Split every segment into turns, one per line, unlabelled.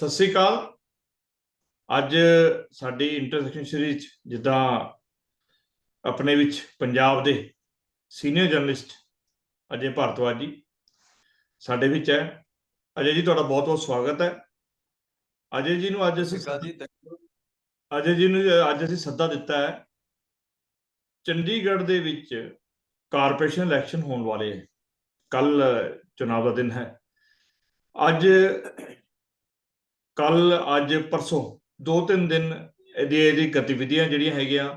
ਸਤਿ ਸ੍ਰੀ ਅਕਾਲ। ਅੱਜ ਸਾਡੀ intersection series ਜਿੱਦਾਂ ਆਪਣੇ ਵਿੱਚ ਪੰਜਾਬ ਦੇ ਸੀਨੀਅਰ ਜਰਨਲਿਸਟ ਅਜੇ ਭਾਰਤਵਾਜ ਜੀ ਸਾਡੇ ਵਿੱਚ ਹੈ। ਅਜੇ ਜੀ ਤੁਹਾਡਾ ਬਹੁਤ ਬਹੁਤ ਸਵਾਗਤ ਹੈ। ਅਜੇ ਜੀ ਨੂੰ ਅੱਜ ਅਸੀਂ. ਅਜੇ ਜੀ ਨੂੰ ਅੱਜ ਅਸੀਂ ਸੱਦਾ ਦਿੱਤਾ ਹੈ ਚੰਡੀਗੜ੍ਹ ਦੇ ਵਿੱਚ ਕਾਰਪੋਰੇਸ਼ਨ ਇਲੈਕਸ਼ਨ ਹੋਣ ਵਾਲੇ ਹੈ ਕੱਲ ਚੁਣਾਵ ਦਾ ਦਿਨ ਹੈ। ਅੱਜ ਕੱਲ, ਅੱਜ, ਪਰਸੋਂ ਦੋ ਤਿੰਨ ਦਿਨ ਇਹਦੀ ਇਹਦੀ ਗਤੀਵਿਧੀਆਂ ਜਿਹੜੀਆਂ ਹੈਗੀਆਂ,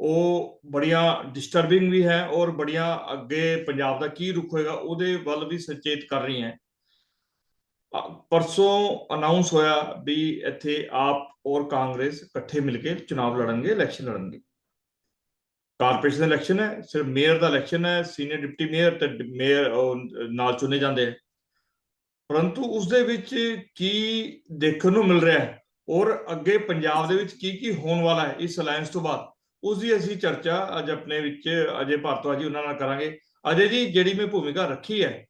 ਉਹ ਬੜੀਆਂ ਡਿਸਟਰਬਿੰਗ ਵੀ ਹੈ ਔਰ ਬੜੀਆਂ ਅੱਗੇ ਪੰਜਾਬ ਦਾ ਕੀ ਰੁਖ ਹੋਏਗਾ, ਉਹਦੇ ਵੱਲ ਵੀ ਸੁਚੇਤ ਕਰ ਰਹੀ ਹੈ। ਪਰਸੋਂ ਅਨਾਉਂਸ ਹੋਇਆ ਵੀ ਇੱਥੇ ਆਪ ਔਰ ਕਾਂਗਰਸ ਇਕੱਠੇ ਮਿਲ ਕੇ ਚੁਣਾਵ ਲੜਨਗੇ ਇਲੈਕਸ਼ਨ ਲੜਨਗੇ। ਕਾਰਪੋਰੇਸ਼ਨ ਦਾ ਇਲੈਕਸ਼ਨ ਹੈ, ਸਿਰਫ ਮੇਅਰ ਦਾ ਇਲੈਕਸ਼ਨ ਹੈ ਸੀਨੀਅਰ ਡਿਪਟੀ ਮੇਅਰ ਤੇ ਮੇਅਰ ਉਹ ਨਾਲ ਚੁਣੇ ਜਾਂਦੇ ਹੈ ਪਰੰਤੂ ਉਸ ਦੇ ਵਿੱਚ ਕੀ ਦੇਖਣ ਨੂੰ ਮਿਲ ਰਿਹਾ ਹੈ ਔਰ ਅੱਗੇ ਪੰਜਾਬ ਦੇ ਵਿੱਚ ਕੀ ਕੀ ਹੋਣ ਵਾਲਾ ਹੈ ਇਸ ਅਲਾਈਅੰਸ ਤੋਂ ਬਾਅਦ ਉਸ ਦੀ ਅਸੀਂ ਚਰਚਾ ਅੱਜ ਆਪਣੇ ਵਿੱਚ ਅਜੇ ਭਾਰਤਵਾਜ ਜੀ ਉਹਨਾਂ ਨਾਲ ਕਰਾਂਗੇ। ਅਜੇ ਜੀ ਜਿਹੜੀ ਮੈਂ ਭੂਮਿਕਾ ਰੱਖੀ ਹੈ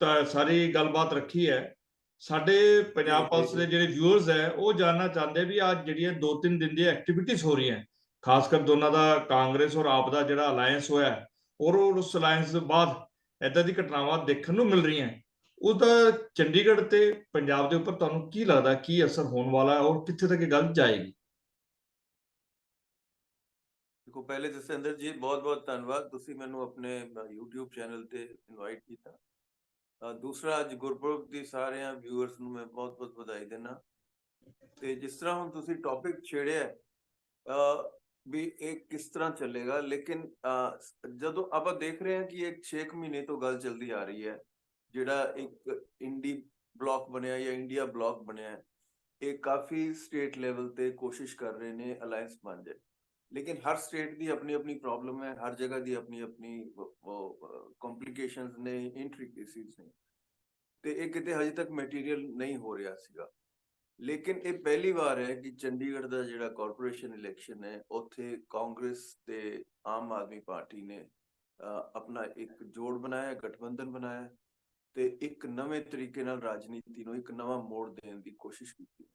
ਤਾਂ ਸਾਰੀ ਗੱਲਬਾਤ ਰੱਖੀ ਹੈ ਸਾਡੇ ਪੰਜਾਬ ਪਲਸ ਦੇ ਜਿਹੜੇ ਵਿਊਅਰਸ ਹੈ ਉਹ ਜਾਨਣਾ ਚਾਹੁੰਦੇ ਵੀ ਅੱਜ ਜਿਹੜੀਆਂ ਦੋ ਤਿੰਨ ਦਿਨ ਦੀਆਂ ਐਕਟੀਵਿਟੀਜ਼ ਹੋ ਰਹੀਆਂ ਖਾਸ ਕਰ ਦੋਨਾਂ ਦਾ ਕਾਂਗਰਸ ਔਰ ਆਪ ਦਾ ਜਿਹੜਾ ਅਲਾਈਅੰਸ ਹੋਇਆ ਔਰ ਉਸ ਅਲਾਈਅੰਸ ਤੋਂ ਬਾਅਦ ਇਦਾਂ ਦੀ ਘਟਨਾਵਾਂ ਦੇਖਣ ਨੂੰ ਮਿਲ ਰਹੀਆਂ ਉਹਦਾ ਚੰਡੀਗੜ੍ਹ ਤੇ ਪੰਜਾਬ ਦੇ ਉੱਪਰ ਤੁਹਾਨੂੰ ਕੀ ਲੱਗਦਾ ਕੀ ਅਸਰ ਹੋਣ ਵਾਲਾ ਹੈ ਔਰ ਕਿੱਥੇ ਤੱਕ ਇਹ ਗੱਲ ਜਾਏਗੀ?
ਦੇਖੋ, ਪਹਿਲੇ ਜਸਵਿੰਦਰ ਜੀ ਬਹੁਤ ਬਹੁਤ ਧੰਨਵਾਦ। ਤੁਸੀਂ ਮੈਨੂੰ ਆਪਣੇ YouTube ਚੈਨਲ ਤੇ ਇਨਵਾਈਟ ਕੀਤਾ। ਦੂਸਰਾ, ਅੱਜ ਗੁਰਪੁਰਬ ਦੀ ਸਾਰਿਆਂ ਵਿਊਅਰਸ ਨੂੰ ਮੈਂ ਬਹੁਤ ਬਹੁਤ ਵਧਾਈ ਦੇਣਾ ਤੇ ਜਿਸ ਤਰ੍ਹਾਂ ਹੁਣ ਤੁਸੀਂ ਟੌਪਿਕ ਛੇੜਿਆ ਵੀ ਇਹ ਕਿਸ ਤਰ੍ਹਾਂ ਚੱਲੇਗਾ, ਲੇਕਿਨ ਜਦੋਂ ਆਪਾਂ ਦੇਖ ਰਹੇ ਹਾਂ ਕਿ ਇੱਕ 6 ਮਹੀਨੇ ਤੋਂ ਗੱਲ ਚੱਲਦੀ ਆ ਰਹੀ ਹੈ ਜਿਹੜਾ ਇੱਕ ਇੰਡੀ ਬਲਾਕ ਬਣਿਆ ਜਾਂ ਇੰਡੀਆ ਬਲਾਕ ਬਣਿਆ, ਇਹ ਕਾਫੀ ਸਟੇਟ ਲੈਵਲ ਤੇ ਕੋਸ਼ਿਸ਼ ਕਰ ਰਹੇ ਨੇ ਅਲਾਈਅੰਸ ਬਣ ਜਾਏ ਲੇਕਿਨ ਹਰ ਸਟੇਟ ਦੀ ਆਪਣੀ ਆਪਣੀ ਪ੍ਰੋਬਲਮ ਹੈ, ਹਰ ਜਗ੍ਹਾ ਦੀ ਆਪਣੀ ਆਪਣੀ ਉਹ ਕੰਪਲਿਕੇਸ਼ਨਸ ਨੇ ਇੰਟ੍ਰਿਕੇਸੀਜ਼ ਨੇ। ਤੇ ਇਹ ਕਿਤੇ ਹਜੇ ਤੱਕ ਮਟੀਰੀਅਲ ਨਹੀਂ ਹੋ ਰਿਹਾ ਸੀਗਾ। ਲੇਕਿਨ ਇਹ ਪਹਿਲੀ ਵਾਰ ਹੈ ਕਿ ਚੰਡੀਗੜ੍ਹ ਦਾ ਜਿਹੜਾ ਕਾਰਪੋਰੇਸ਼ਨ ਇਲੈਕਸ਼ਨ ਹੈ, ਉੱਥੇ ਕਾਂਗਰਸ ਤੇ ਆਮ ਆਦਮੀ ਪਾਰਟੀ ਨੇ ਆਪਣਾ ਇੱਕ ਜੋੜ ਬਣਾਇਆ, ਗਠਬੰਧਨ ਬਣਾਇਆ। ਤੇ ਇੱਕ ਨਵੇਂ ਤਰੀਕੇ ਨਾਲ ਰਾਜਨੀਤੀ ਨੂੰ ਇੱਕ ਨਵਾਂ ਮੋੜ ਦੇਣ ਦੀ ਕੋਸ਼ਿਸ਼ ਕੀਤੀ।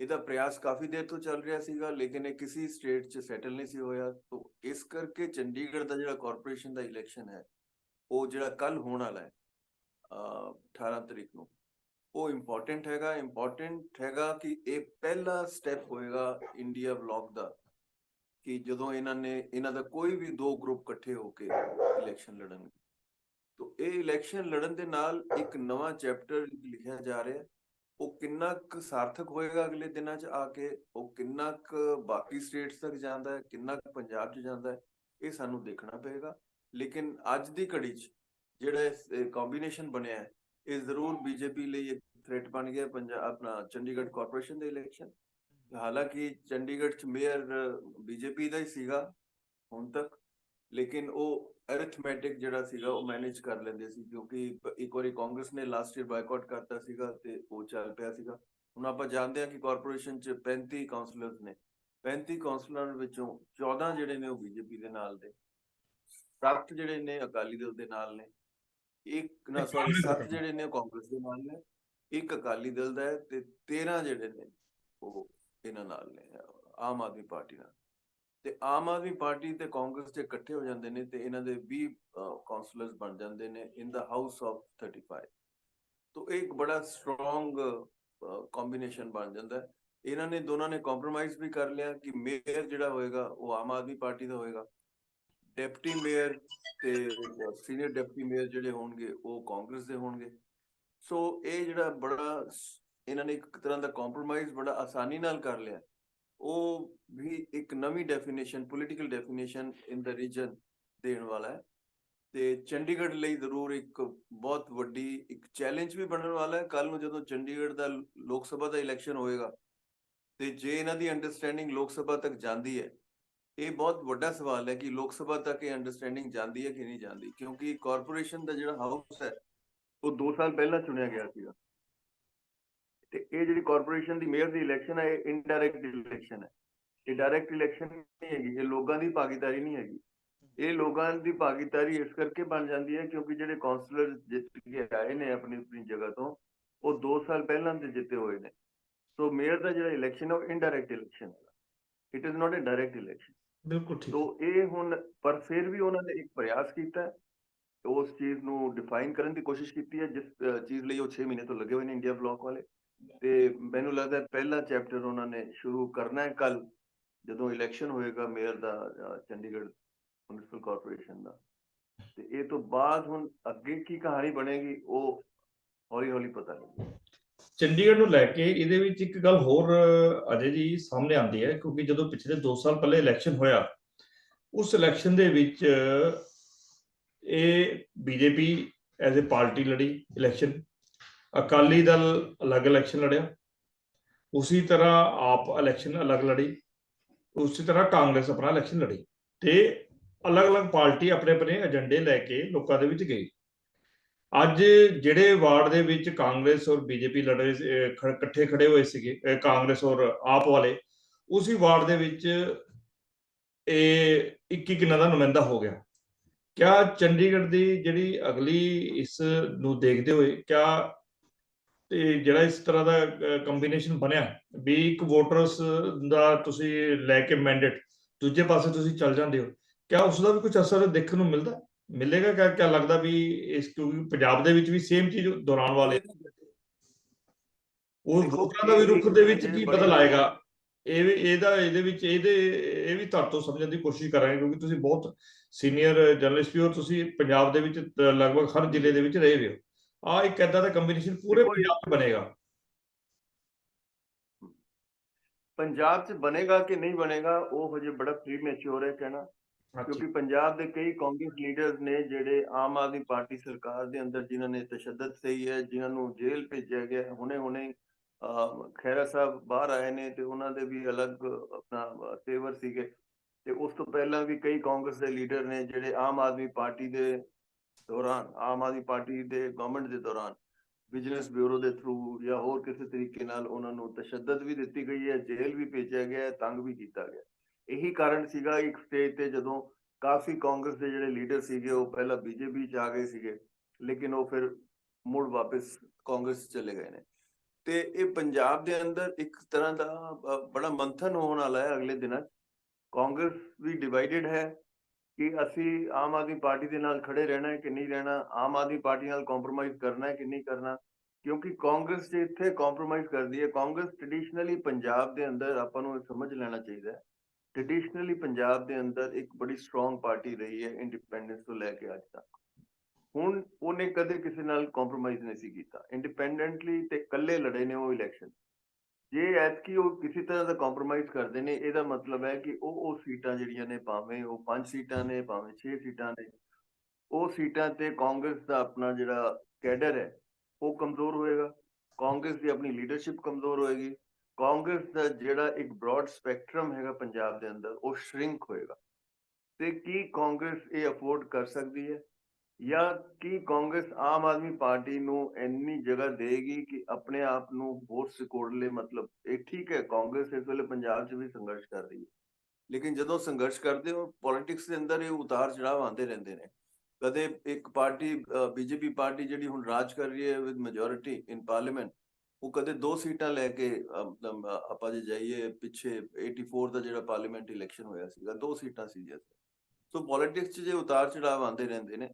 ਇਹਦਾ ਪ੍ਰਯਾਸ ਕਾਫੀ ਦੇਰ ਤੋਂ ਚੱਲ ਰਿਹਾ ਸੀਗਾ, ਲੇਕਿਨ ਇਹ ਕਿਸੇ ਸਟੇਟ 'ਚ ਸੈਟਲ ਨਹੀਂ ਸੀ ਹੋਇਆ। ਤੋਂ ਇਸ ਕਰਕੇ ਚੰਡੀਗੜ੍ਹ ਦਾ ਜਿਹੜਾ ਕਾਰਪੋਰੇਸ਼ਨ ਦਾ ਇਲੈਕਸ਼ਨ ਹੈ, ਉਹ ਜਿਹੜਾ ਕੱਲ ਹੋਣ ਵਾਲਾ ਹੈ ਅ 18 ਤਰੀਕ ਨੂੰ, ਉਹ ਇੰਪੋਰਟੈਂਟ ਹੈਗਾ। ਇੰਪੋਰਟੈਂਟ ਹੈਗਾ ਕਿ ਇਹ ਪਹਿਲਾ ਸਟੈਪ ਹੋਏਗਾ ਇੰਡੀਆ ਬਲੌਕ ਦਾ, ਕਿ ਜਦੋਂ ਇਹਨਾਂ ਨੇ, ਇਹਨਾਂ ਦਾ ਕੋਈ ਵੀ ਦੋ ਗਰੁੱਪ ਇਕੱਠੇ ਹੋ ਕੇ ਇਲੈਕਸ਼ਨ ਲੜਨਗੇ। ਤੋਂ ਇਹ ਇਲੈਕਸ਼ਨ ਲੜਨ ਦੇ ਨਾਲ ਇੱਕ ਨਵਾਂ ਚੈਪਟਰ ਲਿਖਿਆ ਜਾ ਰਿਹਾ। ਉਹ ਕਿੰਨਾ ਕੁ ਸਾਰਥਕ ਹੋਏਗਾ ਅਗਲੇ ਦਿਨਾਂ 'ਚ ਆ ਕੇ? ਉਹ ਕਿੰਨਾ ਕੁ ਬਾਕੀ ਸਟੇਟਸ ਤੱਕ ਜਾਂਦਾ ਹੈ? ਕਿੰਨਾ ਕੁ ਪੰਜਾਬ 'ਚ ਜਾਂਦਾ ਹੈ? ਇਹ ਸਾਨੂੰ ਦੇਖਣਾ ਪਏਗਾ। ਲੇਕਿਨ ਅੱਜ ਦੀ ਘੜੀ 'ਚ ਜਿਹੜਾ ਕੰਬੀਨੇਸ਼ਨ ਬਣਿਆ ਹੈ, ਇਹ ਜ਼ਰੂਰ ਬੀਜੇਪੀ ਲਈ ਇੱਕ ਥ੍ਰੈਟ ਬਣ ਗਿਆ ਪੰਜਾਬ, ਆਪਣਾ ਚੰਡੀਗੜ੍ਹ ਕਾਰਪੋਰੇਸ਼ਨ ਦੇ ਇਲੈਕਸ਼ਨ ਹਾਲਾਂਕਿ ਚੰਡੀਗੜ੍ਹ 'ਚ ਮੇਅਰ ਬੀਜੇਪੀ ਦਾ ਹੀ ਸੀਗਾ ਹੁਣ ਤੱਕ। ਲੇਕਿਨ ਉਹ ਅਰਿਥਮੈਟਿਕ ਜਿਹੜਾ ਸੀਗਾ ਉਹ ਮੈਨੇਜ ਕਰ ਲੈਂਦੇ ਸੀ, ਕਿਉਂਕਿ ਇੱਕ ਵਾਰੀ ਕਾਂਗਰਸ ਨੇ ਲਾਸਟ ਈਅਰ ਬਾਈਕਾਟ ਕਰਤਾ ਸੀਗਾ ਤੇ ਉਹ ਚੱਲ ਪਿਆ ਸੀਗਾ। ਹੁਣ ਆਪਾਂ ਜਾਣਦੇ ਹਾਂ ਕਿ ਕਾਰਪੋਰੇਸ਼ਨ 'ਚ 35 ਕਾਉਂਸਲਰਸ ਨੇ। 35 ਕਾਉਂਸਲਰਾਂ ਵਿੱਚੋਂ 14 ਜਿਹੜੇ ਨੇ ਉਹ ਬੀਜੇਪੀ ਦੇ ਨਾਲ ਦੇ। 7 ਜਿਹੜੇ ਨੇ ਅਕਾਲੀ ਦਲ ਦੇ ਨਾਲ ਨੇ। ਇੱਕ, ਨਾ ਸੌਰੀ 7 ਜਿਹੜੇ ਨੇ ਉਹ ਕਾਂਗਰਸ ਦੇ ਨਾਲ ਨੇ। ਇੱਕ ਅਕਾਲੀ ਦਲ ਦਾ ਹੈ ਤੇ 13 ਜਿਹੜੇ ਨੇ ਉਹ ਇਹਨਾਂ ਨਾਲ ਨੇ, ਆਮ ਆਦਮੀ ਪਾਰਟੀ ਨਾਲ। ਤੇ ਆਮ ਆਦਮੀ ਪਾਰਟੀ ਤੇ ਕਾਂਗਰਸ ਦੇ ਇਕੱਠੇ ਹੋ ਜਾਂਦੇ ਨੇ ਤੇ ਇਹਨਾਂ ਦੇ 20 ਕਾਉਂਸਲਰਸ ਬਣ ਜਾਂਦੇ ਨੇ ਇਨ ਦਾ ਹਾਊਸ ਆਫ 35 ਤੋਂ ਇਹ ਇੱਕ ਬੜਾ ਸਟਰੋਂਗ ਕੰਬੀਨੇਸ਼ਨ ਬਣ ਜਾਂਦਾ ਹੈ। ਇਹਨਾਂ ਨੇ ਦੋਨਾਂ ਨੇ ਕੰਪਰੋਮਾਈਜ਼ ਵੀ ਕਰ ਲਿਆ ਕਿ ਮੇਅਰ ਜਿਹੜਾ ਹੋਏਗਾ ਉਹ ਆਮ ਆਦਮੀ ਪਾਰਟੀ ਦਾ ਹੋਏਗਾ। ਡਿਪਟੀ ਮੇਅਰ ਤੇ ਸੀਨੀਅਰ ਡਿਪਟੀ ਮੇਅਰ ਜਿਹੜੇ ਹੋਣਗੇ ਉਹ ਕਾਂਗਰਸ ਦੇ ਹੋਣਗੇ। ਸੋ ਇਹ ਜਿਹੜਾ ਬੜਾ ਇਹਨਾਂ ਨੇ ਇੱਕ ਤਰ੍ਹਾਂ ਦਾ ਕੰਪਰੋਮਾਈਜ਼ ਬੜਾ ਆਸਾਨੀ ਨਾਲ ਕਰ ਲਿਆ। ਉਹ ਵੀ ਇੱਕ ਨਵੀਂ definition political definition in the region ਦੇਣ ਵਾਲਾ ਹੈ। ਤੇ ਚੰਡੀਗੜ੍ਹ ਲਈ ਜ਼ਰੂਰ ਇੱਕ ਬਹੁਤ ਵੱਡੀ, ਇੱਕ ਚੈਲੰਜ ਵੀ ਬਣਨ ਵਾਲਾ ਹੈ। ਕੱਲ ਨੂੰ ਜਦੋਂ ਚੰਡੀਗੜ੍ਹ ਦਾ ਲੋਕ ਸਭਾ ਦਾ ਇਲੈਕਸ਼ਨ ਹੋਏਗਾ, ਤੇ ਜੇ ਇਹਨਾਂ ਦੀ ਅੰਡਰਸਟੈਂਡਿੰਗ ਲੋਕ ਸਭਾ ਤੱਕ ਜਾਂਦੀ ਹੈ, ਇਹ ਬਹੁਤ ਵੱਡਾ ਸਵਾਲ ਹੈ ਕਿ ਲੋਕ ਸਭਾ ਤੱਕ ਇਹ ਅੰਡਰਸਟੈਂਡਿੰਗ ਜਾਂਦੀ ਹੈ ਕਿ ਨਹੀਂ ਜਾਂਦੀ। ਕਿਉਂਕਿ ਕਾਰਪੋਰੇਸ਼ਨ ਦਾ ਜਿਹੜਾ ਹਾਊਸ ਹੈ, ਉਹ 2 ਸਾਲ ਪਹਿਲਾਂ ਚੁਣਿਆ ਗਿਆ ਸੀਗਾ। ਤੇ ਇਹ ਜਿਹੜੀ ਕਾਰਪੋਰੇਸ਼ਨ ਦੀ ਮੇਅਰ ਦੀ ਇਲੈਕਸ਼ਨ ਹੈ ਇਹ ਇਨਡਾਇਰੈਕਟ ਇਲੈਕਸ਼ਨ ਹੈ। ਇਹ ਡਾਇਰੈਕਟ ਇਲੈਕਸ਼ਨ ਨਹੀਂ ਹੈਗੀ ਇਹ ਲੋਕਾਂ ਦੀ ਭਾਗੀਦਾਰੀ ਨਹੀਂ ਹੈਗੀ। ਇਹ ਲੋਕਾਂ ਦੀ ਭਾਗੀਦਾਰੀ ਇਸ ਕਰਕੇ ਬਣ ਜਾਂਦੀ ਹੈ ਕਿਉਂਕਿ ਜਿਹੜੇ ਕਾਉਂਸਲਰ ਜਿੱਤ ਕੇ ਆਏ ਨੇ ਆਪਣੀ ਆਪਣੀ ਜਗ੍ਹਾ ਤੋਂ ਉਹ 2 ਸਾਲ ਪਹਿਲਾਂ ਦੇ ਜਿੱਤੇ ਹੋਏ ਨੇ। ਸੋ ਮੇਅਰ ਦਾ ਜਿਹੜਾ ਇਲੈਕਸ਼ਨ ਹੈ ਉਹ ਇਨਡਾਇਰੈਕਟ ਇਲੈਕਸ਼ਨ ਹੈ। It is not a direct election
ਬਿਲਕੁਲ ਠੀਕ।
ਸੋ ਇਹ ਹੁਣ ਪਰ ਫਿਰ ਵੀ ਉਹਨਾਂ ਨੇ ਇੱਕ ਪ੍ਰਯਾਸ ਕੀਤਾ ਹੈ। ਉਸ ਚੀਜ਼ ਨੂੰ ਡਿਫਾਈਨ ਕਰਨ ਦੀ ਕੋਸ਼ਿਸ਼ ਕੀਤੀ ਹੈ ਜਿਸ ਚੀਜ਼ ਲਈ ਉਹ 6 ਮਹੀਨੇ ਤੋਂ ਲੱਗੇ ਹੋਏ ਨੇ ਇੰਡੀਆ ਬਲੌਕ ਵਾਲੇ। ਤੇ ਮੈਨੂੰ ਲੱਗਦਾ ਪਹਿਲਾ ਚੈਪਟਰ ਉਹਨਾਂ ਨੇ ਸ਼ੁਰੂ ਕਰਨਾ ਹੈ ਕੱਲ ਜਦੋਂ ਇਲੈਕਸ਼ਨ ਹੋਏਗਾ ਮੇਅਰ ਦਾ ਚੰਡੀਗੜ੍ਹ ਮਿਊਨਿਸਪਲ ਕਾਰਪੋਰੇਸ਼ਨ ਦਾ। ਤੇ ਇਹ ਤੋਂ ਬਾਅਦ ਹੁਣ ਅੱਗੇ ਕੀ ਕਹਾਣੀ ਬਣੇਗੀ, ਉਹ ਹੌਲੀ ਹੌਲੀ ਪਤਾ ਲੱਗੇਗਾ।
ਚੰਡੀਗੜ੍ਹ ਨੂੰ ਲੈ ਕੇ ਇਹਦੇ ਵਿੱਚ ਇੱਕ ਗੱਲ ਹੋਰ ਅਜੇ ਜੀ ਸਾਹਮਣੇ ਆਉਂਦੀ ਹੈ, ਕਿਉਂਕਿ ਜਦੋਂ ਪਿਛਲੇ 2 ਸਾਲ ਪਹਿਲੇ ਇਲੈਕਸ਼ਨ ਹੋਇਆ, ਉਸ ਇਲੈਕਸ਼ਨ ਦੇ ਵਿੱਚ, ਇਹ ਬੀਜੇਪੀ ਐਜ਼ ਅ ਪਾਰਟੀ ਲੜੀ ਇਲੈਕਸ਼ਨ ਅਕਾਲੀ ਦਲ ਅਲੱਗ ਇਲੈਕਸ਼ਨ ਲੜਿਆ। ਉਸੇ ਤਰ੍ਹਾਂ ਆਪ ਇਲੈਕਸ਼ਨ ਅਲੱਗ ਲੜੀ। ਉਸੇ ਤਰ੍ਹਾਂ ਕਾਂਗਰਸ ਆਪਣਾ ਇਲੈਕਸ਼ਨ ਲੜੀ ਤੇ ਅਲੱਗ-ਅਲੱਗ ਪਾਰਟੀ ਆਪਣੇ ਆਪਣੇ ਏਜੰਡੇ ਲੈ ਕੇ ਲੋਕਾਂ ਦੇ ਵਿੱਚ ਗਈ। ਅੱਜ ਜਿਹੜੇ ਵਾਰਡ ਦੇ ਵਿੱਚ ਕਾਂਗਰਸ ਔਰ ਬੀਜੇਪੀ ਲੜ ਰਹੇ ਸੀ, ਇਕੱਠੇ ਖੜੇ ਹੋਏ ਸੀਗੇ ਕਾਂਗਰਸ ਔਰ ਆਪ ਵਾਲੇ ਉਸੇ ਵਾਰਡ ਦੇ ਵਿੱਚ ਇਹ ਇੱਕ ਕਿੰਨਾ ਦਾ ਨੁਮਾਇੰਦਾ ਹੋ ਗਿਆ। ਕਿਆ ਚੰਡੀਗੜ੍ਹ ਦੀ ਜਿਹੜੀ ਅਗਲੀ ਇਸ ਨੂੰ ਦੇਖਦੇ ਹੋਏ ਕਿਆ ਇਹ ਜਿਹੜਾ ਇਸ ਤਰ੍ਹਾਂ ਦਾ ਕੰਬੀਨੇਸ਼ਨ ਬਣਿਆ ਵੀ ਇੱਕ ਵੋਟਰਸ ਦਾ ਤੁਸੀਂ ਲੈ ਕੇ ਮੈਂਡੇਟ ਦੂਜੇ ਪਾਸੇ ਤੁਸੀਂ ਚੱਲ ਜਾਂਦੇ ਹੋ ਕਿਆ ਉਸ ਦਾ ਵੀ ਕੁਝ ਅਸਰ ਦੇਖਣ ਨੂੰ ਮਿਲਦਾ? ਮਿਲੇਗਾ ਕਿਆ? ਕਿਆ ਲੱਗਦਾ ਵੀ ਇਸ ਕਿਉਂਕਿ ਪੰਜਾਬ ਦੇ ਵਿੱਚ ਵੀ ਸੇਮ ਚੀਜ਼ ਦੌਰਾਨ ਵਾਲੇ ਉਹ ਵੋਟਰਾਂ ਦਾ ਵੀ ਰੁਖ ਦੇ ਵਿੱਚ ਕੀ ਬਦਲ ਆਏਗਾ? ਇਹ ਵੀ ਇਹਦਾ ਇਹਦੇ ਵਿੱਚ ਇਹਦੇ ਇਹ ਵੀ ਤੁਹਾਡੇ ਤੋਂ ਸਮਝਣ ਦੀ ਕੋਸ਼ਿਸ਼ ਕਰਾਂਗੇ ਕਿਉਂਕਿ ਤੁਸੀਂ ਬਹੁਤ ਸੀਨੀਅਰ ਜਰਨਲਿਸਟ ਵੀ ਹੋ ਤੁਸੀਂ ਪੰਜਾਬ ਦੇ ਵਿੱਚ ਤ- ਲਗਭਗ ਹਰ ਜ਼ਿਲ੍ਹੇ ਦੇ ਵਿੱਚ ਰਹੇ ਹੋ। ਆ ਇੱਕ ਏਦਾਂ ਦਾ ਕੰਬੀਨੇਸ਼ਨ ਪੂਰੇ ਪੰਜਾਬ 'ਚ ਬਣੇਗਾ।
ਪੰਜਾਬ 'ਚ ਬਣੇਗਾ ਕਿ ਨਹੀਂ ਬਣੇਗਾ ਉਹ ਹਜੇ ਬੜਾ ਪ੍ਰੀਮੈਚੁਰ ਹੈ ਕਹਿਣਾ। ਕਿਉਂਕਿ ਪੰਜਾਬ ਦੇ ਕਈ ਕਾਂਗਰਸ ਲੀਡਰਸ ਨੇ ਜਿਹੜੇ ਆਮ ਆਦਮੀ ਪਾਰਟੀ ਸਰਕਾਰ ਦੇ ਅੰਦਰ ਜਿਨ੍ਹਾਂ ਨੇ ਤਸ਼ੱਦਦ ਸਹੀ ਹੈ ਜਿਨ੍ਹਾਂ ਨੂੰ ਜੇਲ੍ਹ ਭੇਜਿਆ ਗਿਆ ਹੈ, ਹੁਣੇ ਹੁਣੇ ਅਹ, ਖਹਿਰਾ ਸਾਹਿਬ ਬਾਹਰ ਆਏ ਨੇ ਤੇ ਉਹਨਾਂ ਦੇ ਵੀ ਅਲੱਗ ਆਪਣਾ ਤੇਵਰ ਸੀਗੇ। ਤੇ ਉਸ ਤੋਂ ਪਹਿਲਾਂ ਵੀ ਕਈ ਕਾਂਗਰਸ ਦੇ ਲੀਡਰ ਨੇ ਜਿਹੜੇ ਆਮ ਆਦਮੀ ਪਾਰਟੀ ਦੇ ਦੌਰਾਨ ਆਮ ਆਦਮੀ ਪਾਰਟੀ ਦੇ ਗਵਰਨਮੈਂਟ ਦੇ ਦੌਰਾਨ ਬਿਜ਼ਨਸ ਬਿਊਰੋ ਦੇ ਥਰੂ ਜਾਂ ਹੋਰ ਕਿਸੇ ਤਰੀਕੇ ਨਾਲ ਉਹਨਾਂ ਨੂੰ ਤਸ਼ੱਦਦ ਵੀ ਦਿੱਤੀ ਗਈ ਹੈ, ਜੇਲ੍ਹ ਵੀ ਭੇਜਿਆ ਗਿਆ ਹੈ, ਤੰਗ ਵੀ ਕੀਤਾ ਗਿਆ ਇਹੀ ਕਾਰਨ ਸੀਗਾ ਇੱਕ ਸਟੇਜ ਤੇ ਜਦੋਂ ਕਾਫੀ ਕਾਂਗਰਸ ਦੇ ਜਿਹੜੇ ਲੀਡਰ ਸੀਗੇ, ਉਹ ਪਹਿਲਾਂ ਬੀਜੇਪੀ ਚ ਆ ਗਏ ਸੀਗੇ, ਲੇਕਿਨ ਉਹ ਫਿਰ ਮੁੜ ਵਾਪਸ ਕਾਂਗਰਸ ਚਲੇ ਗਏ ਨੇ। ਤੇ ਇਹ ਪੰਜਾਬ ਦੇ ਅੰਦਰ ਇੱਕ ਤਰ੍ਹਾਂ ਦਾ ਬੜਾ ਮੰਥਨ ਹੋਣ ਵਾਲਾ ਹੈ ਅਗਲੇ ਦਿਨਾਂ 'ਚ। ਕਾਂਗਰਸ ਵੀ ਡਿਵਾਈਡਡ ਹੈ ਕਿ ਅਸੀਂ ਆਮ ਆਦਮੀ ਪਾਰਟੀ ਦੇ ਨਾਲ ਖੜੇ ਰਹਿਣਾ ਹੈ ਕਿ ਨਹੀਂ ਰਹਿਣਾ, ਆਮ ਆਦਮੀ ਪਾਰਟੀ ਨਾਲ ਕੰਪਰੋਮਾਈਜ਼ ਕਰਨਾ ਹੈ ਕਿ ਨਹੀਂ ਕਰਨਾ, ਕਿਉਂਕਿ ਕਾਂਗਰਸ ਜੇ ਇੱਥੇ ਕੰਪਰੋਮਾਈਜ਼ ਕਰਦੀ ਹੈ, ਕਾਂਗਰਸ ਟ੍ਰੈਡੀਸ਼ਨਲੀ ਪੰਜਾਬ ਦੇ ਅੰਦਰ ਆਪਾਂ ਨੂੰ ਇਹ ਸਮਝ ਲੈਣਾ ਚਾਹੀਦਾ ਹੈ ਟ੍ਰੈਡੀਸ਼ਨਲੀ ਪੰਜਾਬ ਦੇ ਅੰਦਰ ਇੱਕ ਬੜੀ ਸਟਰੋਂਗ ਪਾਰਟੀ ਰਹੀ ਹੈ ਇੰਡੀਪੈਂਡੈਂਸ ਤੋਂ ਲੈ ਕੇ ਅੱਜ ਤੱਕ। ਹੁਣ ਉਹਨੇ ਕਦੇ ਕਿਸੇ ਨਾਲ ਕੰਪਰੋਮਾਈਜ਼ ਨਹੀਂ ਸੀ ਕੀਤਾ ਇੰਡੀਪੈਂਡੈਂਟਲੀ ਤੇ ਇਕੱਲੇ ਲੜੇ ਨੇ ਉਹ ਇਲੈਕਸ਼ਨ ਜੇ ਐਤਕੀ ਉਹ ਕਿਸੇ ਤਰ੍ਹਾਂ ਦਾ ਕੰਪਰੋਮਾਈਜ਼ ਕਰਦੇ ਨੇ, ਇਹਦਾ ਮਤਲਬ ਹੈ ਕਿ ਉਹ ਉਹ ਸੀਟਾਂ ਜਿਹੜੀਆਂ ਨੇ ਭਾਵੇਂ ਉਹ 5 ਸੀਟਾਂ ਨੇ, ਭਾਵੇਂ 6 ਸੀਟਾਂ ਨੇ, ਉਹ ਸੀਟਾਂ ਤੇ ਕਾਂਗਰਸ ਦਾ ਆਪਣਾ ਜਿਹੜਾ ਕੈਡਰ ਹੈ, ਉਹ ਕਮਜ਼ੋਰ ਹੋਏਗਾ। ਕਾਂਗਰਸ ਦੀ ਆਪਣੀ ਲੀਡਰਸ਼ਿਪ ਕਮਜ਼ੋਰ ਹੋਏਗੀ। ਕਾਂਗਰਸ ਦਾ ਜਿਹੜਾ ਇੱਕ ਬ੍ਰੌਡ ਸਪੈਕਟਰਮ ਹੈਗਾ ਪੰਜਾਬ ਦੇ ਅੰਦਰ, ਉਹ ਸ਼ਰਿੰਕ ਹੋਏਗਾ। ਤੇ ਕੀ ਕਾਂਗਰਸ ਇਹ ਅਫੋਰਡ ਕਰ ਸਕਦੀ ਹੈ? ਜਾਂ ਕੀ ਕਾਂਗਰਸ ਆਮ ਆਦਮੀ ਪਾਰਟੀ ਨੂੰ ਇੰਨੀ ਜਗ੍ਹਾ ਦੇਗੀ ਕਿ ਆਪਣੇ ਆਪ ਨੂੰ ਹੋਰ ਸਿਕੋੜਲੇ ਮਤਲਬ, ਇਹ ਠੀਕ ਹੈ, ਕਾਂਗਰਸ ਇਸ ਵੇਲੇ ਪੰਜਾਬ 'ਚ ਵੀ ਸੰਘਰਸ਼ ਕਰ ਰਹੀ ਹੈ। ਲੇਕਿਨ ਜਦੋਂ ਸੰਘਰਸ਼ ਕਰਦੇ ਹੋ, ਪੋਲਿਟਿਕਸ ਦੇ ਅੰਦਰ ਇਹ ਉਤਾਰ ਚੜਾਵ ਆਉਂਦੇ ਰਹਿੰਦੇ ਨੇ। ਕਦੇ ਇੱਕ ਪਾਰਟੀ ਬੀਜੇਪੀ ਪਾਰਟੀ ਜਿਹੜੀ ਹੁਣ ਰਾਜ ਕਰ ਰਹੀ ਹੈ ਵਿਦ ਮੈਜੋਰਿਟੀ ਇਨ ਪਾਰਲੀਮੈਂਟ ਉਹ ਕਦੇ ਦੋ ਸੀਟਾਂ ਲੈ ਕੇ ਆਪਾਂ ਜੇ ਜਾਈਏ ਪਿੱਛੇ 84 ਦਾ ਜਿਹੜਾ ਪਾਰਲੀਮੈਂਟ ਇਲੈਕਸ਼ਨ ਹੋਇਆ ਸੀਗਾ, ਦੋ ਸੀਟਾਂ ਸੀ ਜਿਸ ਸੋ ਪੋਲਿਟਿਕਸ 'ਚ ਜੇ ਉਤਾਰ ਚੜਾਵ ਆਉਂਦੇ ਰਹਿੰਦੇ ਨੇ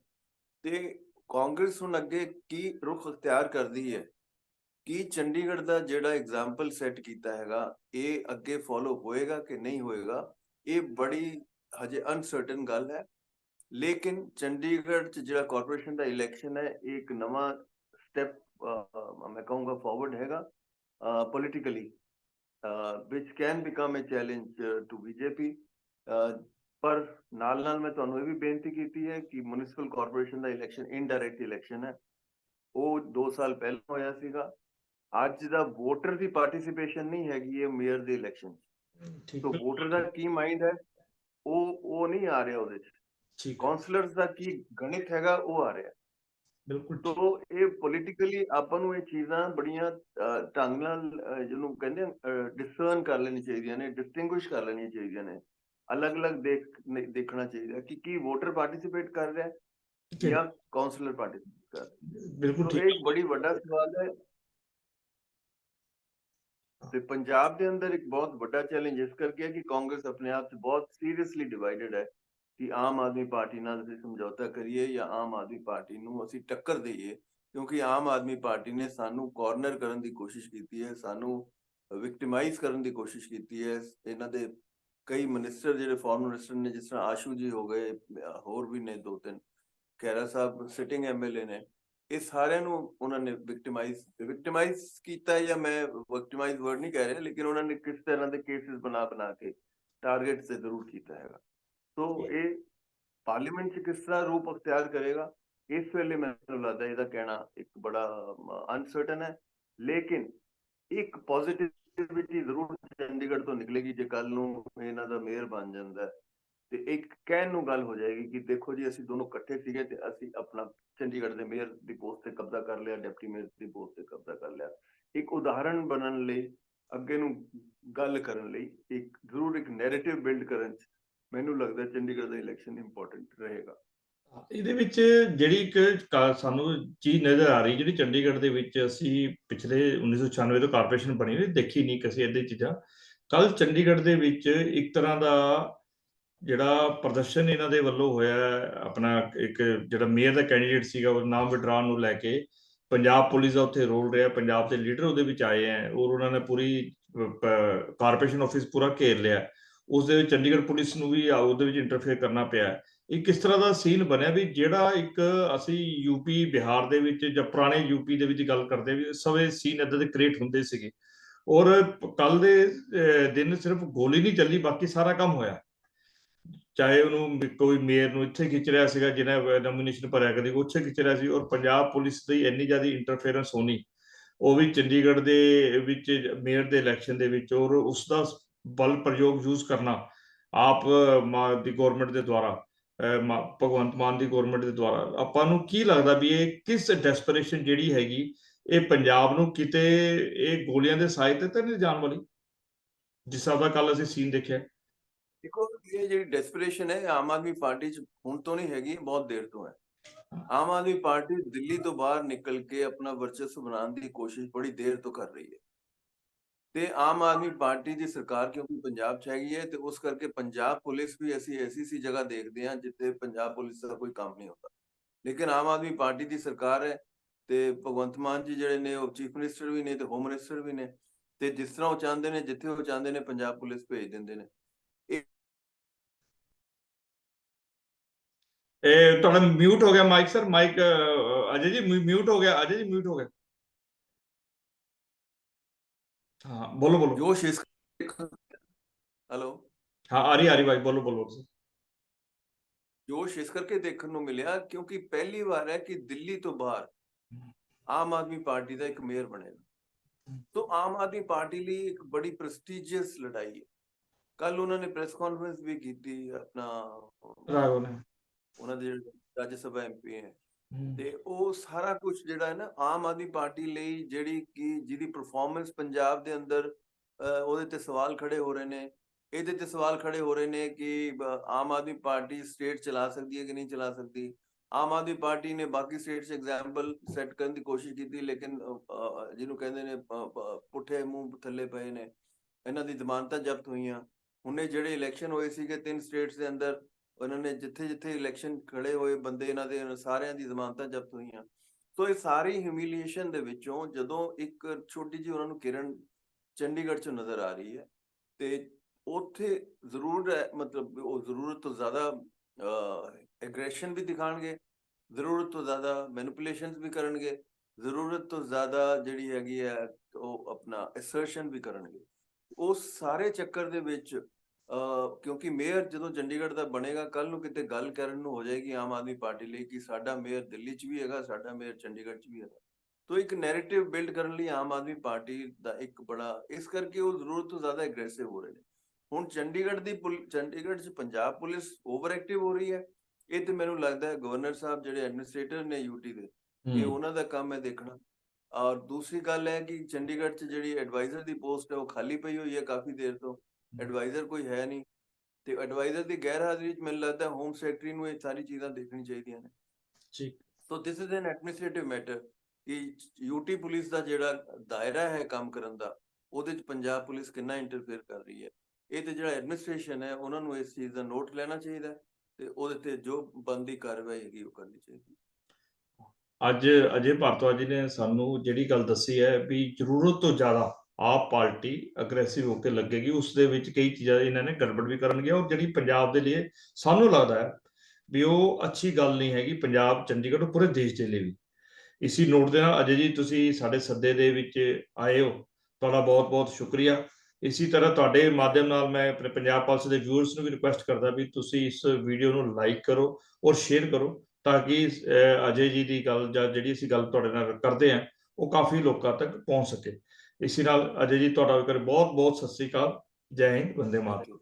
ਤੇ ਕਾਂਗਰਸ ਹੁਣ ਅੱਗੇ ਕੀ ਰੁਖ ਅਖਤਿਆਰ ਕਰਦੀ ਹੈ? ਕੀ ਚੰਡੀਗੜ੍ਹ ਦਾ ਜਿਹੜਾ ਐਗਜ਼ਾਮਪਲ ਸੈੱਟ ਕੀਤਾ ਹੈਗਾ ਇਹ ਅੱਗੇ ਫੋਲੋ ਹੋਏਗਾ ਕਿ ਨਹੀਂ ਹੋਏਗਾ? ਇਹ ਬੜੀ ਹਜੇ ਅਨਸਰਟਨ ਗੱਲ ਹੈ। ਲੇਕਿਨ ਚੰਡੀਗੜ੍ਹ ਚ ਜਿਹੜਾ ਕਾਰਪੋਰੇਸ਼ਨ ਦਾ ਇਲੈਕਸ਼ਨ ਹੈ ਇਹ ਇੱਕ ਨਵਾਂ ਸਟੈਪ ਮੈਂ ਕਹੂੰਗਾ ਫਾਰਵਰਡ ਹੈਗਾ politically which can become a challenge uh, to BJP uh, ਪਰ ਨਾਲ ਨਾਲ ਮੈਂ ਤੁਹਾਨੂੰ ਇਹ ਵੀ ਬੇਨਤੀ ਕੀਤੀ ਹੈ ਕਿ ਮਿਊਨਿਸਪਲ ਕਾਰਪੋਰੇਸ਼ਨ ਦਾ ਇਲੈਕਸ਼ਨ ਇਨਡਾਇਰੈਕਟ ਇਲੈਕਸ਼ਨ ਹੈ। ਉਹ 2 ਸਾਲ ਪਹਿਲਾਂ ਹੋਇਆ ਸੀਗਾ। ਅੱਜ ਦਾ ਵੋਟਰ ਦੀ ਪਾਰਟਿਸਿਪੇਸ਼ਨ ਨਹੀਂ ਹੈਗੀ ਹੈ ਮੇਅਰ ਦੇ ਇਲੈਕਸ਼ਨ
ਠੀਕ
ਤੋਂ ਵੋਟਰ ਦਾ ਕੀ ਮਾਈਂਡ ਹੈ? ਉਹ ਉਹ ਨਹੀਂ ਆ ਰਿਹਾ ਉਹਦੇ ਚ।
ਠੀਕ
ਕਾਉਂਸਲਰਸ ਦਾ ਕੀ ਗਣਿਤ ਹੈਗਾ ਉਹ ਆ ਰਿਹਾ।
ਬਿਲਕੁਲ।
ਤੋ ਇਹ ਪੋਲਿਟਿਕਲੀ ਆਪਾਂ ਨੂੰ ਇਹ ਚੀਜ਼ਾਂ ਬੜੀਆਂ ਢੰਗ ਨਾਲ ਜਿਹਨੂੰ ਕਹਿੰਦੇ ਡਿਸਰਨ ਕਰ ਲੈਣੀ ਚਾਹੀਦੀਆਂ ਨੇ ਡਿਸਟਿੰਗੁਇਸ਼ ਕਰ ਲੈਣੀਆਂ ਚਾਹੀਦੀਆਂ ਨੇ। ਅਲੱਗ-ਅਲੱਗ ਦੇਖ ਦੇਖਣਾ ਚਾਹੀਦਾ ਕਿ ਕੀ ਵੋਟਰ ਪਾਰਟਿਸਿਪੇਟ ਕਰ ਰਿਹਾ ਹੈ। ਜਾਂ ਕਾਉਂਸਲਰ ਪਾਰਟਿਸਿਪੇਟ ਕਰ ਰਿਹਾ
ਬਿਲਕੁਲ ਠੀਕ।
ਇੱਕ ਬੜੀ ਵੱਡਾ ਸਵਾਲ ਹੈ। ਤੇ ਪੰਜਾਬ ਦੇ ਅੰਦਰ ਇੱਕ ਬਹੁਤ ਵੱਡਾ ਚੈਲੰਜ ਇਸ ਕਰਕੇ ਹੈ ਕਿ ਕਾਂਗਰਸ ਆਪਣੇ ਆਪ 'ਚ ਬਹੁਤ ਸੀਰੀਅਸਲੀ ਡਿਵਾਈਡਡ ਹੈ ਕਿ ਆਮ ਆਦਮੀ ਪਾਰਟੀ ਨਾਲ ਅਸੀਂ ਸਮਝੌਤਾ ਕਰੀਏ ਜਾਂ ਆਮ ਆਦਮੀ ਪਾਰਟੀ ਨੂੰ ਅਸੀਂ ਟੱਕਰ ਦਈਏ। ਕਿਉਂਕਿ ਆਮ ਆਦਮੀ ਪਾਰਟੀ ਨੇ ਸਾਨੂੰ ਕਾਰਨਰ ਕਰਨ ਦੀ ਕੋਸ਼ਿਸ਼ ਕੀਤੀ ਹੈ ਸਾਨੂੰ ਵਿਕਟਿਮਾਈਜ਼ ਕਰਨ ਦੀ ਕੋਸ਼ਿਸ਼ ਕੀਤੀ ਹੈ ਇਹਨਾਂ ਦੇ ਕਈ ਮਿਨਿਸਟਰ ਜਿਹੜੇ ਫੋਰਨ ਮਿਨਿਸਟਰ ਨੇ ਜਿਸ ਤਰ੍ਹਾਂ ਆਸ਼ੂ ਜੀ ਹੋ ਗਏ ਹੋਰ ਵੀ ਨੇ ਦੋ ਤਿੰਨ ਖੈਰਾ ਸਾਹਿਬ ਸਿਟਿੰਗ ਐਮਐਲਏ ਨੇ ਇਹ ਸਾਰਿਆਂ ਨੂੰ ਉਹਨਾਂ ਨੇ ਵਿਕਟਿਮਾਈਜ਼ ਵਿਕਟਿਮਾਈਜ਼ ਕੀਤਾ ਜਾਂ ਮੈਂ ਵਿਕਟਿਮਾਈਜ਼ ਵਰਡ ਨਹੀਂ ਕਹਿ ਰਿਹਾ ਲੇਕਿਨ ਉਹਨਾਂ ਨੇ ਕਿਸ ਤਰ੍ਹਾਂ ਦੇ ਕੇਸਿਸ ਬਣਾ ਬਣਾ ਕੇ ਟਾਰਗੇਟ ਤੇ ਜ਼ਰੂਰ ਕੀਤਾ ਹੈਗਾ। ਸੋ ਇਹ ਪਾਰਲੀਮੈਂਟ 'ਚ ਕਿਸ ਤਰ੍ਹਾਂ ਰੂਪ ਅਖਤਿਆਰ ਕਰੇਗਾ ਇਸ ਵੇਲੇ ਮੈਨੂੰ ਲੱਗਦਾ ਇਹਦਾ ਕਹਿਣਾ ਇੱਕ ਬੜਾ ਅਨਸਰਟਨ ਹੈ। ਲੇਕਿਨ ਇੱਕ ਪੋਜ਼ਿਟਿਵਿਟੀ ਜ਼ਰੂਰ ਚੰਡੀਗੜ੍ਹ ਤੋਂ ਨਿਕਲੇਗੀ ਜੇ ਕੱਲ ਨੂੰ ਇਹਨਾਂ ਦਾ ਮੇਅਰ ਬਣ ਜਾਂਦਾ ਤੇ ਇੱਕ ਕਹਿਣ ਨੂੰ ਗੱਲ ਹੋ ਜਾਏਗੀ ਕਿ ਦੇਖੋ ਜੀ, ਅਸੀਂ ਦੋਨੋਂ ਇਕੱਠੇ ਸੀਗੇ ਤੇ ਅਸੀਂ ਆਪਣਾ ਚੰਡੀਗੜ੍ਹ ਦੇ ਮੇਅਰ ਦੀ ਪੋਸਟ ਤੇ ਕਬਜ਼ਾ ਕਰ ਲਿਆ, ਡਿਪਟੀ ਮੇਅਰ ਦੀ ਪੋਸਟ ਤੇ ਕਬਜ਼ਾ ਕਰ ਲਿਆ। ਇੱਕ ਉਦਾਹਰਣ ਬਣਨ ਲਈ, ਅੱਗੇ ਨੂੰ ਗੱਲ ਕਰਨ ਲਈ, ਇੱਕ ਜ਼ਰੂਰ ਇੱਕ ਨੈਰੇਟਿਵ ਬਿਲਡ ਕਰਨ ਚ ਮੈਨੂੰ ਲੱਗਦਾ ਚੰਡੀਗੜ੍ਹ ਦਾ ਇਲੈਕਸ਼ਨ ਇੰਪੋਰਟੈਂਟ ਰਹੇਗਾ।
ਇਹਦੇ ਵਿੱਚ ਜਿਹੜੀ ਇੱਕ ਕਾ- ਸਾਨੂੰ ਚੀਜ਼ ਨਜ਼ਰ ਆ ਰਹੀ, ਜਿਹੜੀ ਚੰਡੀਗੜ੍ਹ ਦੇ ਵਿੱਚ ਅਸੀਂ ਪਿਛਲੇ 1996 ਤੋਂ ਕਾਰਪੋਰੇਸ਼ਨ ਬਣੀ ਹੋਈ, ਦੇਖੀ ਨਹੀਂ ਕਿਸੇ ਏਦਾਂ ਚੀਜ਼ਾਂ। ਕੱਲ ਚੰਡੀਗੜ੍ਹ ਦੇ ਵਿੱਚ ਇੱਕ ਤਰ੍ਹਾਂ ਦਾ ਜਿਹੜਾ ਪ੍ਰਦਰਸ਼ਨ ਇਹਨਾਂ ਦੇ ਵੱਲੋਂ ਹੋਇਆ ਆਪਣਾ ਇੱਕ ਜਿਹੜਾ ਮੇਅਰ ਦਾ ਕੈਂਡੀਡੇਟ ਸੀਗਾ, ਉਹ ਨਾਮ ਵਿਡਰਾਉਣ ਨੂੰ ਲੈ ਕੇ ਪੰਜਾਬ ਪੁਲਿਸ ਦਾ ਉੱਥੇ ਰੋਲ ਰਿਹਾ, ਪੰਜਾਬ ਦੇ ਲੀਡਰ ਉਹਦੇ ਵਿੱਚ ਆਏ ਹੈ, ਔਰ ਉਹਨਾਂ ਨੇ ਪੂਰੀ ਕਾਰਪੋਰੇਸ਼ਨ ਆਫਿਸ ਪੂਰਾ ਘੇਰ ਲਿਆ। ਉਸ ਦੇ ਵਿੱਚ ਚੰਡੀਗੜ੍ਹ ਪੁਲਿਸ ਨੂੰ ਵੀ ਉਹਦੇ ਵਿੱਚ ਇੰਟਰਫੇਅਰ ਕਰਨਾ ਪਿਆ ਇਹ ਕਿਸ ਤਰ੍ਹਾਂ ਦਾ ਸੀਨ ਬਣਿਆ ਵੀ ਜਿਹੜਾ ਇੱਕ ਅਸੀਂ ਯੂਪੀ ਬਿਹਾਰ ਦੇ ਵਿੱਚ ਜਾਂ ਪੁਰਾਣੇ ਯੂਪੀ ਦੇ ਵਿੱਚ ਗੱਲ ਕਰਦੇ ਵੀ ਸਵੇ ਸੀਨ ਇਦਾਂ ਦੇ ਕ੍ਰੀਏਟ ਹੁੰਦੇ ਸੀਗੇ। ਔਰ ਕੱਲ ਦੇ ਦਿਨ ਸਿਰਫ ਗੋਲੀ ਨਹੀਂ ਚੱਲੀ, ਬਾਕੀ ਸਾਰਾ ਕੰਮ ਹੋਇਆ। ਚਾਹੇ ਉਹਨੂੰ ਕੋਈ ਮੇਅਰ ਨੂੰ ਇੱਥੇ ਖਿੱਚ ਰਿਹਾ ਸੀਗਾ, ਜਿਹਨੇ ਨੋਮੀਨੇਸ਼ਨ ਭਰਿਆ ਕਦੀ, ਉੱਥੇ ਖਿੱਚ ਰਿਹਾ ਸੀ। ਔਰ ਪੰਜਾਬ ਪੁਲਿਸ ਦੀ ਇੰਨੀ ਜ਼ਿਆਦਾ ਇੰਟਰਫੇਰੈਂਸ ਹੋਣੀ, ਉਹ ਵੀ ਚੰਡੀਗੜ੍ਹ ਦੇ ਵਿੱਚ, ਮੇਅਰ ਦੇ ਇਲੈਕਸ਼ਨ ਦੇ ਵਿੱਚ, ਔਰ ਉਸ ਦਾ ਬਲ ਪ੍ਰਯੋਗ ਯੂਜ਼ ਕਰਨਾ ਆਪ ਮਾ- ਦੀ ਗਵਰਨਮੈਂਟ ਦੇ ਦੁਆਰਾ। ਭਗਵੰਤ ਮਾਨ ਦੀ ਗਵਰਨਮੈਂਟ ਦੇ ਦੁਆਰਾ। ਆਪਾਂ ਨੂੰ ਕੀ ਲੱਗਦਾ ਵੀ ਇਹ ਕਿਸ ਡੈਸਪਰੇਸ਼ਨ ਜਿਹੜੀ ਹੈਗੀ ਇਹ ਪੰਜਾਬ ਨੂੰ ਕਿਤੇ ਇਹ ਗੋਲੀਆਂ ਦੇ ਸਾਏ ਤੇ ਤਾਂ ਨਹੀਂ ਜਾਣ ਵਾਲੀ? ਜਿਸ ਦਾ ਕੱਲ ਅਸੀਂ ਸੀਨ ਦੇਖਿਆ।
ਦੇਖੋ ਇਹ ਜਿਹੜੀ ਡੈਸਪਰੇਸ਼ਨ ਹੈ ਆਮ ਆਦਮੀ ਪਾਰਟੀ ਚ ਹੁਣ ਤੋਂ ਨਹੀਂ ਹੈਗੀ ਬਹੁਤ ਦੇਰ ਤੋਂ ਹੈ। ਆਮ ਆਦਮੀ ਪਾਰਟੀ ਦਿੱਲੀ ਤੋਂ ਬਾਹਰ ਨਿਕਲ ਕੇ ਆਪਣਾ ਵਰਚਸਵ ਬਣਾਉਣ ਦੀ ਕੋਸ਼ਿਸ਼ ਬੜੀ ਦੇਰ ਤੋਂ ਕਰ ਰਹੀ ਹੈ। ਤੇ ਆਮ ਆਦਮੀ ਪਾਰਟੀ ਦੀ ਸਰਕਾਰ ਕਿਉਂਕਿ ਪੰਜਾਬ 'ਚ ਹੈਗੀ ਹੈ ਤੇ ਉਸ ਕਰਕੇ ਪੰਜਾਬ ਪੁਲਿਸ ਵੀ ਅਸੀਂ ਐਸੀ ਸੀ ਜਗ੍ਹਾ ਦੇਖਦੇ ਹਾਂ ਜਿੱਥੇ ਪੰਜਾਬ ਪੁਲਿਸ ਦਾ ਕੋਈ ਕੰਮ ਨਹੀਂ ਹੁੰਦਾ। ਲੇਕਿਨ ਆਮ ਆਦਮੀ ਪਾਰਟੀ ਦੀ ਸਰਕਾਰ ਹੈ ਤੇ ਭਗਵੰਤ ਮਾਨ ਜੀ ਜਿਹੜੇ ਨੇ ਉਹ ਚੀਫ ਮਿਨਿਸਟਰ ਵੀ ਨੇ ਤੇ ਹੋਮ ਮਿਨਿਸਟਰ ਵੀ ਨੇ ਤੇ ਜਿਸ ਤਰ੍ਹਾਂ ਉਹ ਚਾਹੁੰਦੇ ਨੇ, ਜਿੱਥੇ ਉਹ ਚਾਹੁੰਦੇ ਨੇ ਪੰਜਾਬ ਪੁਲਿਸ ਭੇਜ ਦਿੰਦੇ ਨੇ।
ਇਹ ਤੁਹਾਡਾ ਮਿਊਟ ਹੋ ਗਿਆ ਮਾਈਕ ਸਰ ਮਾਈਕ ਅਜੇ ਜੀ ਮਿਊਟ ਹੋ ਗਿਆ, ਅਜੇ ਜੀ ਮਿਊਟ ਹੋ ਗਿਆ। ਹਾਂ ਬੋਲੋ ਬੋਲੋ
ਜੋਸ਼ ਇਸ ਹੈਲੋ
ਹਾਂ ਆ ਰਹੀ ਆ ਰਹੀ ਭਾਈ ਬੋਲੋ ਬੋਲੋ ਤੁਸੀਂ।
ਜੋਸ਼ ਇਸ ਕਰਕੇ ਦੇਖਣ ਨੂੰ ਮਿਲਿਆ ਕਿਉਂਕਿ ਪਹਿਲੀ ਵਾਰ ਹੈ ਕਿ ਦਿੱਲੀ ਤੋਂ ਬਾਹਰ ਆਮ ਆਦਮੀ ਪਾਰਟੀ ਦਾ ਇੱਕ ਮੇਅਰ ਬਣੇਗਾ ਤੋਂ ਆਮ ਆਦਮੀ ਪਾਰਟੀ ਲਈ ਇੱਕ ਬੜੀ ਪ੍ਰੈਸਟੀਜੀਅਸ ਲੜਾਈ ਹੈ ਕੱਲ ਉਹਨਾਂ ਨੇ ਪ੍ਰੈਸ ਕਾਨਫਰੰਸ ਵੀ ਕੀਤੀ ਆਪਣਾ
ਰਾਘਵ ਨੇ
ਉਹਨਾਂ ਦੇ ਰਾਜ ਸਭਾ ਐਮਪੀ ਹੈ ਤੇ ਉਹ ਸਾਰਾ ਕੁਝ ਜਿਹੜਾ ਹੈ ਨਾ, ਆਮ ਆਦਮੀ ਪਾਰਟੀ ਲਈ ਜਿਹੜੀ ਕਿ ਜਿਹਦੀ ਪਰਫਾਰਮੈਂਸ ਪੰਜਾਬ ਦੇ ਅੰਦਰ ਉਹਦੇ ਤੇ ਸਵਾਲ ਖੜੇ ਹੋ ਰਹੇ ਨੇ, ਇਹਦੇ ਤੇ ਸਵਾਲ ਖੜੇ ਹੋ ਰਹੇ ਨੇ ਕਿ ਆਮ ਆਦਮੀ ਪਾਰਟੀ ਸਟੇਟ ਚਲਾ ਸਕਦੀ ਹੈ ਕਿ ਨਹੀਂ ਚਲਾ ਸਕਦੀ? ਆਮ ਆਦਮੀ ਪਾਰਟੀ ਨੇ ਬਾਕੀ ਸਟੇਟਸ ਐਗਜ਼ਾਮਪਲ ਸੈੱਟ ਕਰਨ ਦੀ ਕੋਸ਼ਿਸ਼ ਕੀਤੀ, ਲੇਕਿਨ ਜਿਹਨੂੰ ਕਹਿੰਦੇ ਨੇ ਪੁੱਠੇ ਮੂੰਹ ਥੱਲੇ ਪਏ ਨੇ, ਇਹਨਾਂ ਦੀ ਜ਼ਮਾਨਤਾਂ ਜ਼ਬਤ ਹੋਈਆਂ। ਹੁਣੇ ਜਿਹੜੇ ਇਲੈਕਸ਼ਨ ਹੋਏ ਸੀਗੇ ਤਿੰਨ ਸਟੇਟਸ ਦੇ ਅੰਦਰ ਉਹਨਾਂ ਨੇ ਜਿੱਥੇ ਜਿੱਥੇ ਇਲੈਕਸ਼ਨ ਖੜੇ ਹੋਏ ਬੰਦੇ ਇਹਨਾਂ ਦੇ ਸਾਰਿਆਂ ਦੀ ਜ਼ਮਾਨਤਾਂ ਜ਼ਬਤ ਹੋਈਆਂ। ਸੋ ਇਹ ਸਾਰੀ ਹਿਊਮਿਲੀਏਸ਼ਨ ਦੇ ਵਿੱਚੋਂ ਜਦੋਂ ਇੱਕ ਛੋਟੀ ਜਿਹੀ ਉਹਨਾਂ ਨੂੰ ਕਿਰਨ ਚੰਡੀਗੜ੍ਹ 'ਚ ਨਜ਼ਰ ਆ ਰਹੀ ਹੈ ਤੇ ਉੱਥੇ ਜ਼ਰੂਰ ਹੈ, ਮਤਲਬ ਉਹ ਜ਼ਰੂਰਤ ਤੋਂ ਜ਼ਿਆਦਾ ਐਗਰੈਸ਼ਨ ਵੀ ਦਿਖਾਣਗੇ ਜ਼ਰੂਰਤ ਤੋਂ ਜ਼ਿਆਦਾ ਮੈਨੀਪੂਲੇਸ਼ਨਸ ਵੀ ਕਰਨਗੇ ਜ਼ਰੂਰਤ ਤੋਂ ਜ਼ਿਆਦਾ ਜਿਹੜੀ ਹੈਗੀ ਹੈ ਉਹ ਆਪਣਾ ਅਸਰਸ਼ਨ ਵੀ ਕਰਨਗੇ। ਉਸ ਸਾਰੇ ਚੱਕਰ ਦੇ ਵਿੱਚ ਕਿਉਂਕਿ ਮੇਅਰ ਜਦੋਂ ਚੰਡੀਗੜ੍ਹ ਦਾ ਬਣੇਗਾ ਕੱਲ ਨੂੰ ਕਿਤੇ ਗੱਲ ਕਰਨ ਨੂੰ ਹੋ ਜਾਏਗੀ ਆਮ ਆਦਮੀ ਪਾਰਟੀ ਲਈ ਕਿ ਸਾਡਾ ਮੇਅਰ ਦਿੱਲੀ 'ਚ ਵੀ ਹੈਗਾ ਸਾਡਾ ਮੇਅਰ ਚੰਡੀਗੜ੍ਹ 'ਚ ਵੀ ਹੈਗਾ। ਤੋ ਇੱਕ ਨੈਰੇਟਿਵ ਬਿਲਡ ਕਰਨ ਲਈ ਆਮ ਆਦਮੀ ਪਾਰਟੀ ਦਾ ਇੱਕ ਬੜਾ ਇਸ ਕਰਕੇ ਉਹ ਜ਼ਰੂਰਤ ਤੋਂ ਜ਼ਿਆਦਾ ਐਗਰੈਸਿਵ ਹੋ ਰਹੇ ਨੇ। ਹੁਣ ਚੰਡੀਗੜ੍ਹ ਦੀ ਚੰਡੀਗੜ੍ਹ 'ਚ ਪੰਜਾਬ ਪੁਲਿਸ ਓਵਰ ਐਕਟਿਵ ਹੋ ਰਹੀ ਹੈ। ਇਹ ਤੇ ਮੈਨੂੰ ਲੱਗਦਾ ਹੈ ਗਵਰਨਰ ਸਾਹਿਬ ਜਿਹੜੇ ਐਡਮਿਨਿਸਟ੍ਰੇਟਰ ਨੇ ਯੂਟੀ ਦੇ ਇਹ ਉਹਨਾਂ ਦਾ ਕੰਮ ਹੈ ਦੇਖਣਾ। ਔਰ ਦੂਸਰੀ ਗੱਲ ਹੈ ਕਿ ਚੰਡੀਗੜ੍ਹ 'ਚ ਜਿਹੜੀ ਐਡਵਾਈਜ਼ਰ ਦੀ ਪੋਸਟ ਹੈ ਉਹ ਖਾਲੀ ਪਈ ਹੋਈ ਹੈ ਕਾਫੀ ਦੇਰ ਤੋਂ। ਐਡਵਾਈਜ਼ਰ ਕੋਈ ਹੈ ਨਹੀਂ ਤੇ ਐਡਵਾਈਜ਼ਰ ਦੀ ਗੈਰ ਹਾਜ਼ਰੀ 'ਚ ਮੈਨੂੰ ਲੱਗਦਾ ਹੋਮ ਸੈਕਟਰੀ ਨੂੰ ਇਹ ਸਾਰੀ ਚੀਜ਼ਾਂ ਦੇਖਣੀ ਚਾਹੀਦੀਆਂ ਨੇ।
ਠੀਕ
so this is an administrative matter ਕਿ ਯੂਟੀ ਪੁਲਿਸ ਦਾ ਜਿਹੜਾ ਦਾਇਰਾ ਹੈ ਕੰਮ ਕਰਨ ਦਾ ਉਹਦੇ ਚ ਪੰਜਾਬ ਪੁਲਿਸ ਕਿੰਨਾ ਇੰਟਰਫੇਅਰ ਕਰ ਰਹੀ ਹੈ। ਇਹ ਤੇ ਜਿਹੜਾ ਐਡਮਿਨਿਸਟ੍ਰੇਸ਼ਨ ਹੈ ਉਹਨਾਂ ਨੂੰ ਇਸ ਚੀਜ਼ ਦਾ ਨੋਟ ਲੈਣਾ ਚਾਹੀਦਾ ਤੇ ਉਹਦੇ ਤੇ ਜੋ ਬੰਦੀ ਕਾਰਵਾਈ ਹੈਗੀ ਉਹ ਕਰਨੀ ਚਾਹੀਦੀ
ਅੱਜ ਅਜੇ ਭਾਰਤਵਾਜ ਜੀ ਨੇ ਸਾਨੂੰ ਜਿਹੜੀ ਗੱਲ ਦੱਸੀ ਹੈ ਵੀ ਜ਼ਰੂਰਤ ਤੋਂ ਜ਼ਿਆਦਾ ਆਪ ਪਾਰਟੀ ਅਗਰੈਸਿਵ ਹੋ ਕੇ ਲੱਗੇਗੀ, ਉਸ ਦੇ ਵਿੱਚ ਕਈ ਚੀਜ਼ਾਂ ਇਹਨਾਂ ਨੇ ਗੜਬੜ ਵੀ ਕਰਨਗੇ ਔਰ ਜਿਹੜੀ ਪੰਜਾਬ ਦੇ ਲਈ ਸਾਨੂੰ ਲੱਗਦਾ ਹੈ ਵੀ ਉਹ ਅੱਛੀ ਗੱਲ ਨਹੀਂ ਹੈਗੀ, ਪੰਜਾਬ, ਚੰਡੀਗੜ੍ਹ ਔਰ ਪੂਰੇ ਦੇਸ਼ ਦੇ ਲਈ ਵੀ। ਇਸੀ ਨੋਟ ਦੇ ਨਾਲ ਅਜੇ ਜੀ ਤੁਸੀਂ ਸਾਡੇ ਸੱਦੇ ਦੇ ਵਿੱਚ ਆਏ ਹੋ, ਤੁਹਾਡਾ ਬਹੁਤ ਬਹੁਤ ਸ਼ੁਕਰੀਆ। ਇਸੀ ਤਰ੍ਹਾਂ ਤੁਹਾਡੇ ਮਾਧਿਅਮ ਨਾਲ ਮੈਂ ਆਪਣੇ ਪੰਜਾਬ ਪਲਸ ਦੇ ਵਿਊਅਰਸ ਨੂੰ ਵੀ ਰਿਕੁਐਸਟ ਕਰਦਾ ਵੀ ਤੁਸੀਂ ਇਸ ਵੀਡੀਓ ਨੂੰ ਲਾਈਕ ਕਰੋ ਔਰ ਸ਼ੇਅਰ ਕਰੋ ਤਾਂ ਕਿ ਅਜੇ ਜੀ ਦੀ ਗੱਲ ਜਾਂ ਜਿਹੜੀ ਅਸੀਂ ਗੱਲ ਤੁਹਾਡੇ ਨਾਲ ਕਰਦੇ ਹਾਂ, ਉਹ ਕਾਫੀ ਲੋਕਾਂ ਤੱਕ ਪਹੁੰਚ ਸਕੇ। ਇਸੇ ਨਾਲ ਅਜੇ ਜੀ ਤੁਹਾਡਾ ਵੀ ਕਰ ਬਹੁਤ ਬਹੁਤ ਸਤਿ ਸ੍ਰੀ ਅਕਾਲ। ਜੈ ਹਿੰਦ, ਵੰਦੇ ਮਾਤਰਮ।